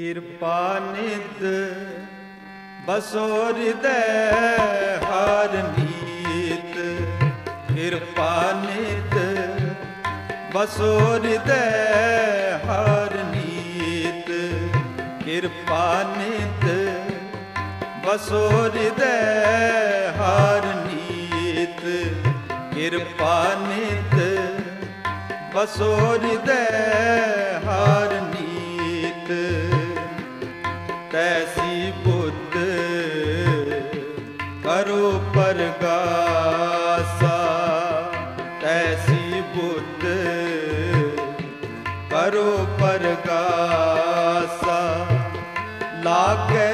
ਕਿਰਪਾ ਨਿਧ ਬਸੋ ਹਿਰਦੈ ਹਰ ਨੀਤ। ਕਿਰਪਾ ਨਿਧ ਬਸੋ ਹਿਰਦੈ ਹਰ ਨੀਤ। ਕਿਰਪਾ ਨਿਧ ਬਸੋ ਹਿਰਦੈ ਹਰ ਨੀਤ। ਕਿਰਪਾ ਨਿਧ ਬਸੋ ਹਿਰਦੈ ਹਰ ਪਰਗਾਸਾ ਲਾਗੇ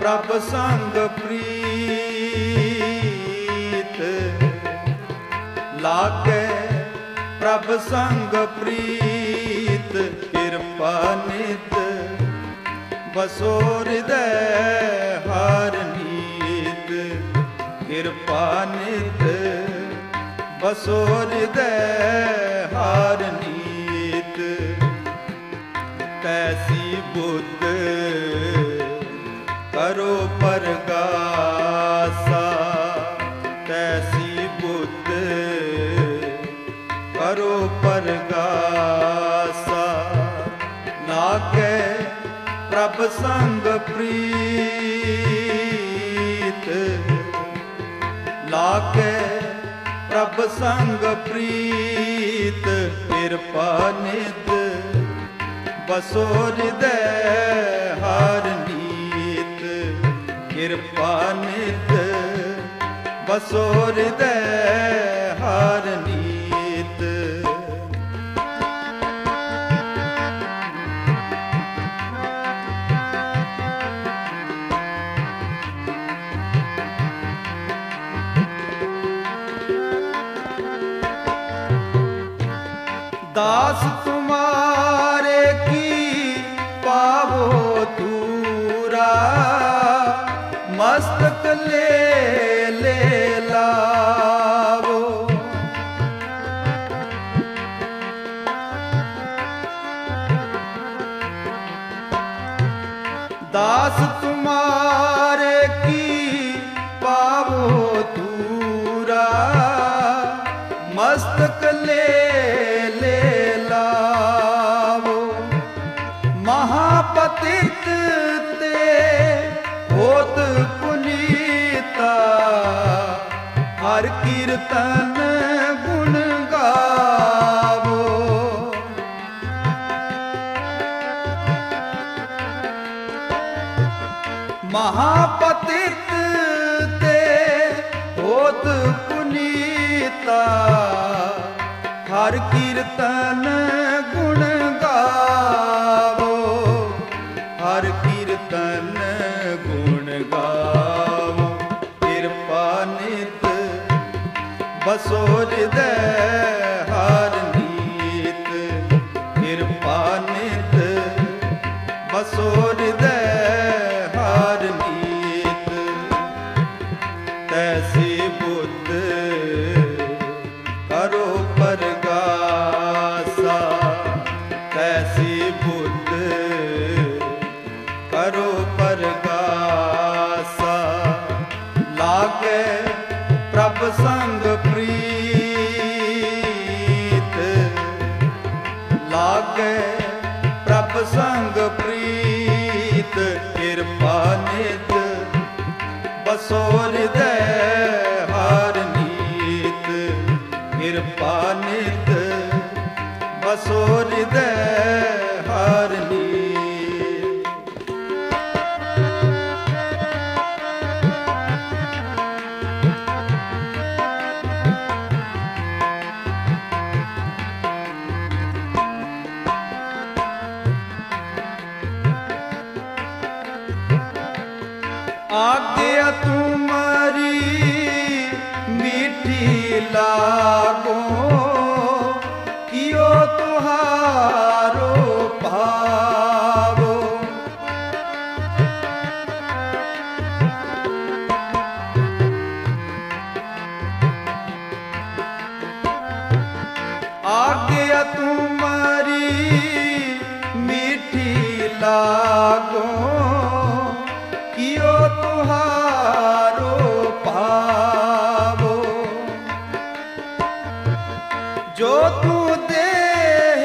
ਪ੍ਰਭ ਸੰਗ ਪ੍ਰੀਤ। ਲਾਗੇ ਪ੍ਰਭ ਸੰਗ ਪ੍ਰੀਤ, ਕਿਰਪਾ ਨਿਤ ਬਸੋ ਹਿਰਦੈ ਹਰ ਨੀਤ। ਕਿਰਪਾ ਨਿਤ ਬਸੋ ਹਿਰਦੈ ਹਰ ਪ੍ਰਭ ਸੰਗ ਪ੍ਰੀਤ। ਲਾਗੇ ਪ੍ਰਭ ਸੰਗ ਪ੍ਰੀਤ, ਕਿਰਪਾ ਨਿਤ ਬਸੋ ਹਿਰਦੈ ਹਰ ਨੀਤ, ਕਿਰਪਾ ਨਿਤ ਬਸੋ ਹਿਰਦੈ ਹਰ ਨੀਤ। दास तुम्हारे की पावो तूरा मस्तक ले ਕੀਰਤਨ ਗੁਣ ਗਾਵੋ। ਹਰ ਕੀਰਤਨ ਗੁਣ ਗਾਵੋ। ਕਿਰਪਾ ਨਿਤ ਬਸੋ ਜਿਦੈ ਸੰਗ ਪ੍ਰੀਤ। ਲਾਗੇ ਪ੍ਰਭ ਸੰਗ ਪ੍ਰੀਤ ਕਿਰਪਾ ਨਿਤ ਬਸੋ ਜੋ ਤੂੰ ਦੇਹ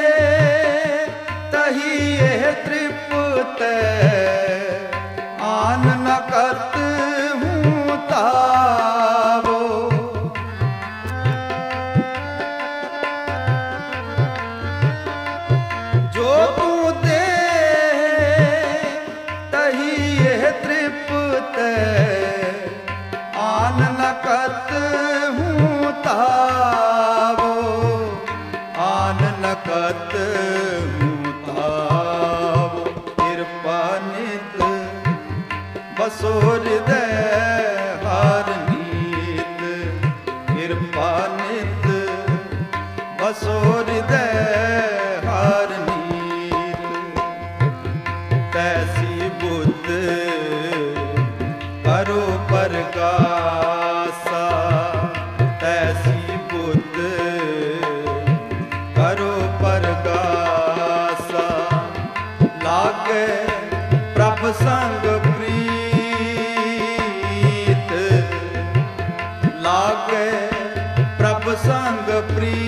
ਤਹੀ ਆਨ ਨਕਤ ਹੂੰ ਤਾ ਅਸੁਰ ਦੇ ਤੈਸੀ ਬੁੱਧ ਪਰੋ ਪਰਕਾਸਾ। ਤੈਸੀ ਬੁੱਧ ਪਰੋ ਪਰਕਾਸਾ। ਲਾਗੇ ਪ੍ਰਭ ਸੰਗ ਪ੍ਰੀਤ। ਲਾਗੇ ਪ੍ਰਭ ਸੰਗ ਪ੍ਰੀਤ।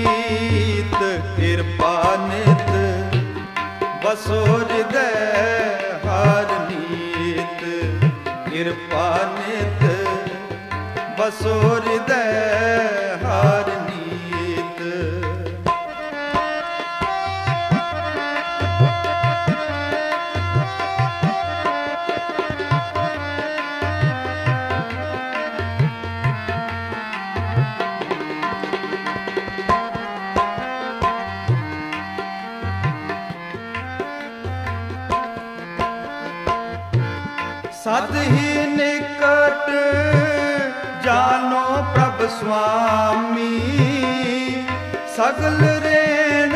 ਸੁਰਦੈ ਹਰ ਨੀਤ ਕਿਰਪਾ ਨਿਤ। ਬਸੁਰਦੈ ਸਤ ਹੀ ਨਿਕਟ ਜਾਨੋ ਪ੍ਰਭ ਸੁਆਮੀ, ਸਗਲ ਰੇਣ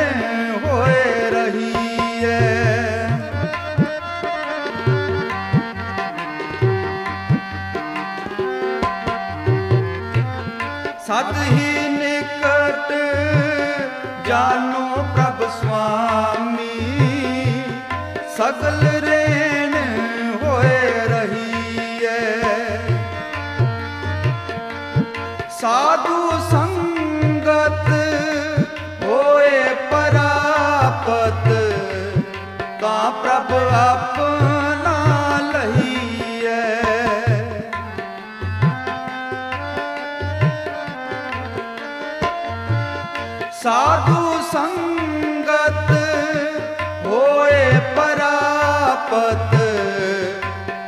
ਹੋਏ ਰਹੀ ਐ ਸਤ ਹੀ ਨਿਕਟ ਜਾਨੋ ਪ੍ਰਭ ਸੁਆਮੀ, ਸਗਲ ਰੇ ਤਾਂ ਪ੍ਰਭ ਆਪਣਾ ਲਹੀਐ ਸਾਧੂ ਸੰਗਤ ਹੋਏ ਪਰਾਪਤ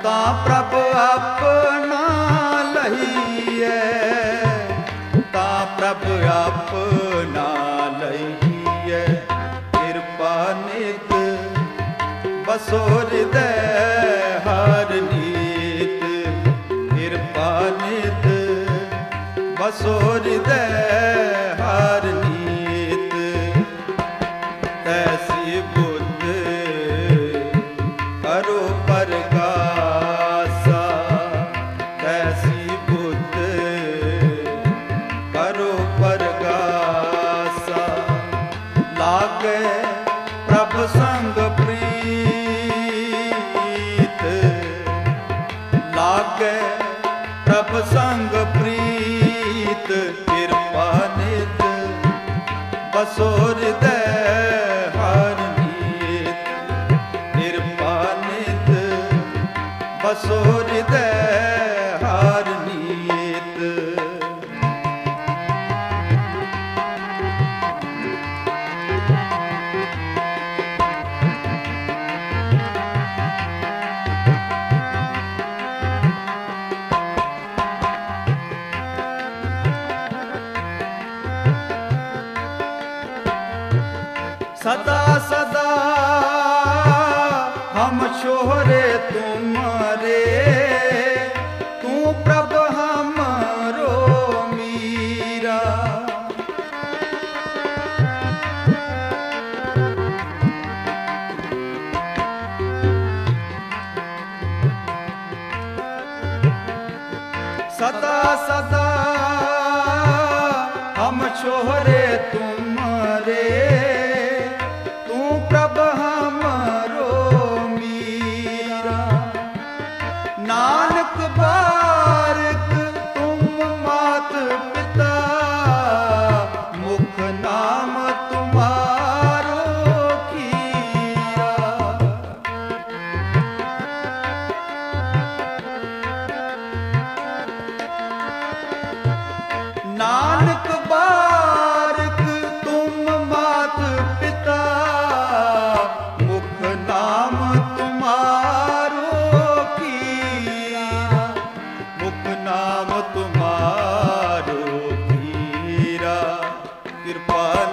ਤਾਂ ਪ੍ਰਭ ਆਪਣਾ ਲਹੀਐ ਤਾਂ ਪ੍ਰਭ ਸੋਰਦੇ ਹਰ ਨੀਤ ਕਿਰਪਾ ਨਿਤ। ਬਸੋਰਦੇ ਹਰ ਨੀਤ ਤੈਸੀ ਬੋ ਸੰਗ ਪ੍ਰੀਤ ਕਿਰਪਾ ਨਿਤ ਬਸੋ ਹਿਰਦੈ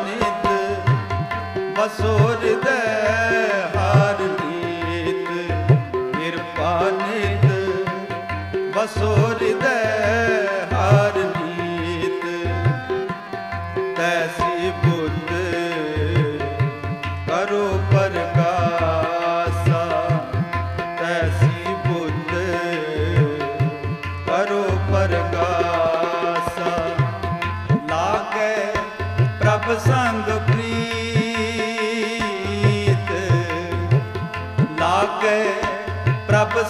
ਨਿਤ ਬਸੋਰ ਦੇ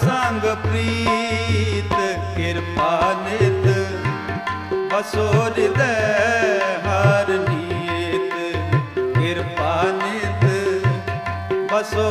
ਸੰਗ ਪ੍ਰੀਤ ਕਿਰਪਾ ਨਿਤ ਬਸੋ ਹਿਰਦੈ ਹਰ ਨੀਤ। ਕਿਰਪਾ ਨਿਤ ਬਸੋ